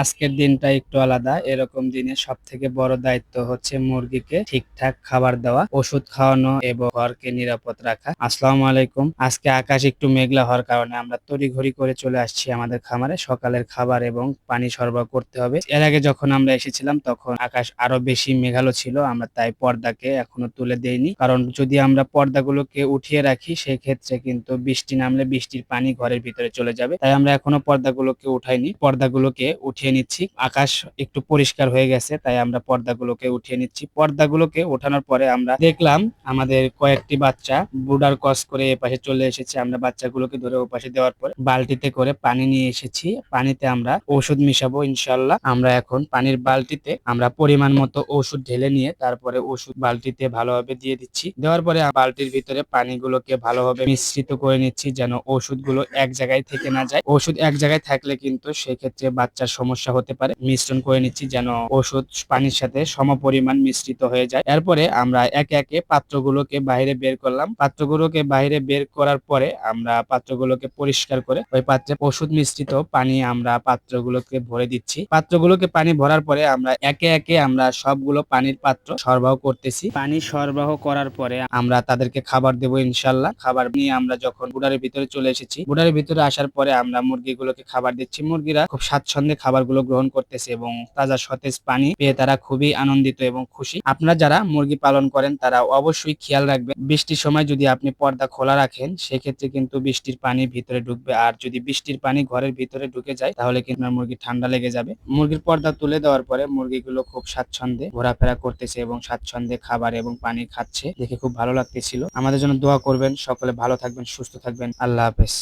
আজকের দিনটা একটু আলাদা। এরকম দিনে সব থেকে বড় দায়িত্ব হচ্ছে মুরগিকে ঠিকঠাক খাবার দেওয়া, ওষুধ খাওয়ানো এবং ঘরকে নিরাপদ রাখা। আসসালামু আলাইকুম। আজকে আকাশ একটু মেঘলা হওয়ার কারণে আমরা তড়িঘড়ি করে চলে আসছি আমাদের খামারে। সকালের খাবার এবং পানি সরবরাহ করতে হবে। এর আগে যখন আমরা এসেছিলাম তখন আকাশ আরও বেশি মেঘালো ছিল, আমরা তাই পর্দাকে এখনও তুলে দেইনি। কারণ যদি আমরা পর্দাগুলোকে উঠিয়ে রাখি সেই ক্ষেত্রে কিন্তু বৃষ্টি নামলে বৃষ্টির পানি ঘরের ভিতরে চলে যাবে। তাই আমরা এখনও পর্দাগুলোকে উঠাইনি। পর্দাগুলোকে উঠিয়ে নিচ্ছি। আকাশ একটু পরিষ্কার হয়ে গেছে, তাই আমরা পর্দাগুলোকে উঠিয়ে নিচ্ছি। পর্দাগুলোকে ওঠানোর পরে আমরা দেখলাম আমাদের কয়েকটি বাচ্চা বুডার ক্রস করে এ পাশে চলে এসেছে। আমরা বাচ্চাগুলোকে ধরে ও পাশে দেওয়ার পর বালতিতে করে পানি নিয়ে এসেছি। পানিতে আমরা ওষুধ মিশাবো ইনশাল্লাহ আমরা এখন পানির বালতিতে আমরা পরিমাণ মতো ওষুধ ঢেলে নিয়ে তারপরে ওষুধ বালতিতে ভালোভাবে দিয়ে দিচ্ছি। দেওয়ার পরে বালতির ভিতরে পানিগুলোকে ভালোভাবে মিশ্রিত করে নিচ্ছি যেন ওষুধগুলো এক জায়গায় থেকে না যায়। ওষুধ এক জায়গায় থাকলে কিন্তু সেক্ষেত্রে বাচ্চার সমস্যা হতে পারে। মিশ্রণ করে নিচ্ছি যেন ওষুধ পানির সাথে সমপরিমাণ মিশ্রিত হয়ে যায়। এরপরে আমরা একে একে পাত্রগুলোকে বাইরে বের করলাম। পাত্রগুলোকে বাইরে বের করার পরে আমরা পাত্রগুলোকে পরিষ্কার করে ওই পাত্রে ওষুধ মিশ্রিত পানি আমরা পাত্রগুলোকে ভরে দিচ্ছি। পাত্রগুলোকে পানি ভরার পরে আমরা একে একে আমরা সবগুলো পানির পাত্র সরবরাহ করতেছি। পানি সরবরাহ করার পরে আমরা তাদেরকে খাবার দেবো ইনশাল্লাহ খাবার নিয়ে আমরা যখন বুডারের ভিতরে চলে এসেছি বুডারের ভিতরে আসার পরে আমরা মুরগিগুলোকে খাবার দিচ্ছি। মুরগিরা খুব স্বাচ্ছন্দ্যে খাবারগুলো গ্রহণ করতেছে এবং তাজা সতেজ পানি পেয়ে তারা খুবই আনন্দিত এবং খুশি। আপনারা যারা মুরগি পালন করেন, তারা অবশ্যই খেয়াল রাখবেন, বৃষ্টির সময় যদি আপনি পর্দা খোলা রাখেন, সেক্ষেত্রে কিন্তু বৃষ্টির পানি ভিতরে ঢুকবে। আর যদি বৃষ্টির পানি ঘরের ভিতরে ঢুকে যায়, তাহলে কিন্তু মুরগি ঠান্ডা লেগে যাবে। মুরগির পর্দা তুলে দেওয়ার পরে মুরগিগুলো খুব স্বাচ্ছন্দ্যে ঘোরাফেরা করতেছে এবং স্বাচ্ছন্দ্যে খাবার এবং পানি খাচ্ছে। দেখে খুব ভালো লাগতেছিল। আমাদের জন্য দোয়া করবেন। সকলে ভালো থাকবেন, সুস্থ থাকবেন। আল্লাহ হাফেজ।